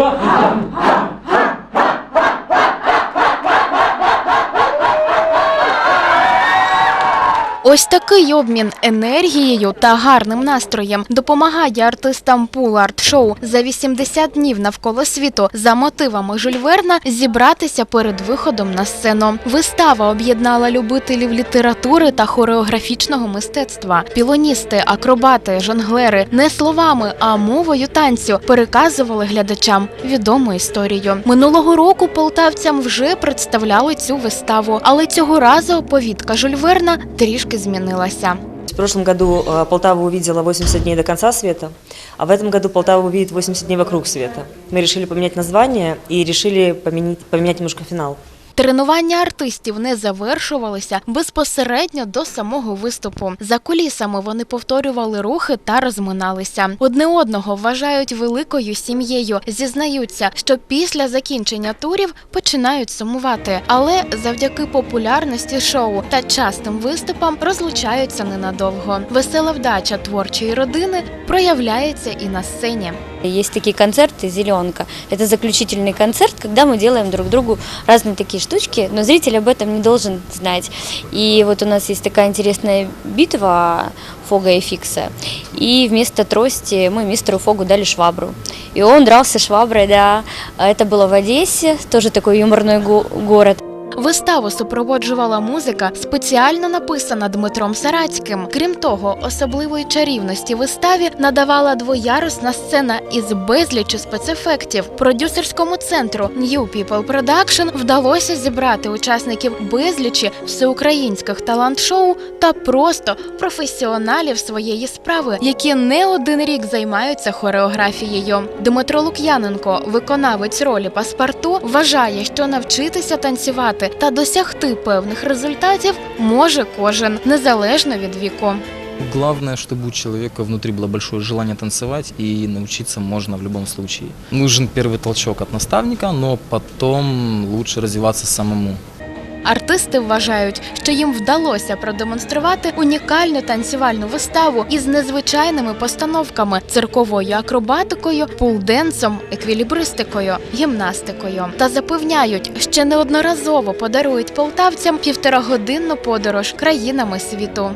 Ha! Ha! Ось такий обмін енергією та гарним настроєм допомагає артистам Пул Арт Шоу за 80 днів навколо світу за мотивами Жюль Верна зібратися перед виходом на сцену. Вистава об'єднала любителів літератури та хореографічного мистецтва. Пілоністи, акробати, жонглери не словами, а мовою танцю переказували глядачам відому історію. Минулого року полтавцям вже представляли цю виставу, але цього разу оповідка Жюль Верна трішки змінилася. В прошлом году э, Полтава увидела 80 дней до конца света, а в этом году Полтава увидит 80 дней вокруг света. Мы решили поменять название и решили поменять, поменять немножко финал. Тренування артистів не завершувалися безпосередньо до самого виступу. За кулісами вони повторювали рухи та розминалися. Одне одного вважають великою сім'єю. Зізнаються, що після закінчення турів починають сумувати, але завдяки популярності шоу та частим виступам розлучаються ненадовго. Весела вдача творчої родини проявляється і на сцені. Есть такие концерты «Зеленка». Это заключительный концерт, когда мы делаем друг другу разные такие штучки, но зритель об этом не должен знать. И вот у нас есть такая интересная битва Фога и Фикса. И вместо трости мы мистеру Фогу дали швабру. И он дрался шваброй, да. Это было в Одессе, тоже такой юморной го- город. Виставу супроводжувала музика, спеціально написана Дмитром Сарацьким. Крім того, особливої чарівності виставі надавала двоярусна сцена із безлічі спецефектів. Продюсерському центру New People Production вдалося зібрати учасників безлічі всеукраїнських талант-шоу та просто професіоналів своєї справи, які не один рік займаються хореографією. Дмитро Лук'яненко, виконавець ролі паспорту, вважає, що навчитися танцювати та досягти певних результатів може кожен незалежно від віку. Главное, чтобы у человека внутри было большое желание танцевать, и научиться можно в любом случае. Нужен первый толчок от наставника, но потом лучше развиваться самому. Артисти вважають, що їм вдалося продемонструвати унікальну танцювальну виставу із незвичайними постановками, цирковою акробатикою, пулденсом, еквілібристикою, гімнастикою. Та запевняють, що неодноразово подарують полтавцям півторагодинну подорож країнами світу.